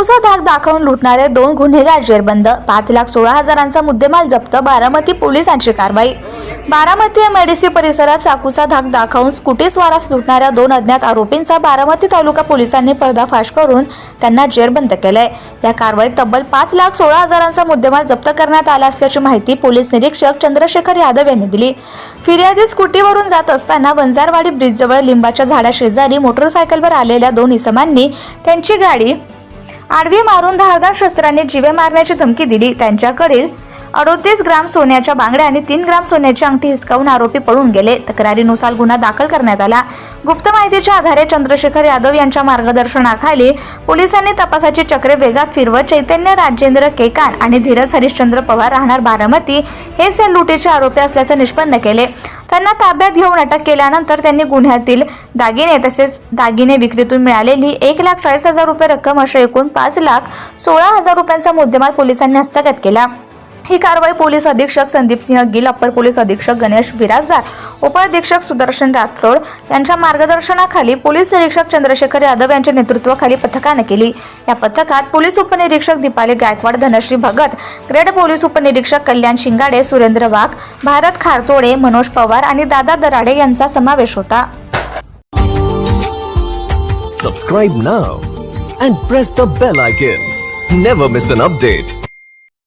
चाकूचा धाक दाखवून लुटणारे दोन गुन्हेगार जेरबंद. पाच लाख सोळा हजारांचा मुद्देमाल जप्त. बारामती पोलिसांची कारवाई. बारामती एमआयडीसी परिसरात चाकूचा धाक दाखवून स्कुटी स्वारास लुटणाऱ्या दोन अज्ञात आरोपींचा बारामती तालुका पोलिसांनी पर्दाफाश करून त्यांना जेरबंद केलंय. या कारवाईत तब्बल पाच लाख सोळा हजारांचा मुद्देमाल जप्त करण्यात आला असल्याची माहिती पोलीस निरीक्षक चंद्रशेखर यादव यांनी दिली. फिर्यादी स्कूटीवरून जात असताना वंजारवाडी ब्रिजजवळ लिंबाच्या झाडाशेजारी मोटरसायकलवर आलेल्या दोन इसमांनी त्यांची गाडी आडवी मारून धारदार शस्त्राने जिवे मारण्याची धमकी दिली. त्यांच्याकडील अडोतीस ग्राम सोन्याच्या बांगड्या आणि तीन ग्राम सोन्याची अंगठी हिसकावून आरोपी पळून गेले. तक्रारीनुसार गुन्हा दाखल करण्यात आला. गुप्त माहितीच्या आधारे चंद्रशेखर यादव यांच्या मार्गदर्शनाखाली पोलिसांनी तपासाची चक्रे वेगात फिरवत चैतन्य राजेंद्र केकान आणि धीरज हरिश्चंद्र पवार राहणार बारामती हेच या लुटीचे आरोपी असल्याचे निष्पन्न केले. त्यांना ताब्यात घेऊन अटक केल्यानंतर त्यांनी गुन्ह्यातील दागिने तसेच दागिने विक्रीतून मिळालेली एक लाख चाळीस हजार रुपये रक्कम अशा एकूण पाच लाख सोळा हजार रुपयांचा मुद्देमाल पोलिसांनी हस्तगत केला. ही कारवाई पोलीस अधीक्षक संदीप सिंह गिल अप्पर पोलीस अधीक्षक गणेश बिराजदार उपअधीक्षक सुदर्शन राठोड यांच्या मार्गदर्शनाखाली पोलीस निरीक्षक चंद्रशेखर यादव यांच्या नेतृत्वाखाली पथकाने केली या पथकात पोलीस उपनिरीक्षक दीपाली गायकवाड धनश्री भगत ग्रेड पोलीस उपनिरीक्षक कल्याण शिंगाडे सुरेंद्र वाघ भारत खारतोडे मनोज पवार आणि दादा दराडे यांचा समावेश होता Subscribe now and press the bell icon. Never miss an update.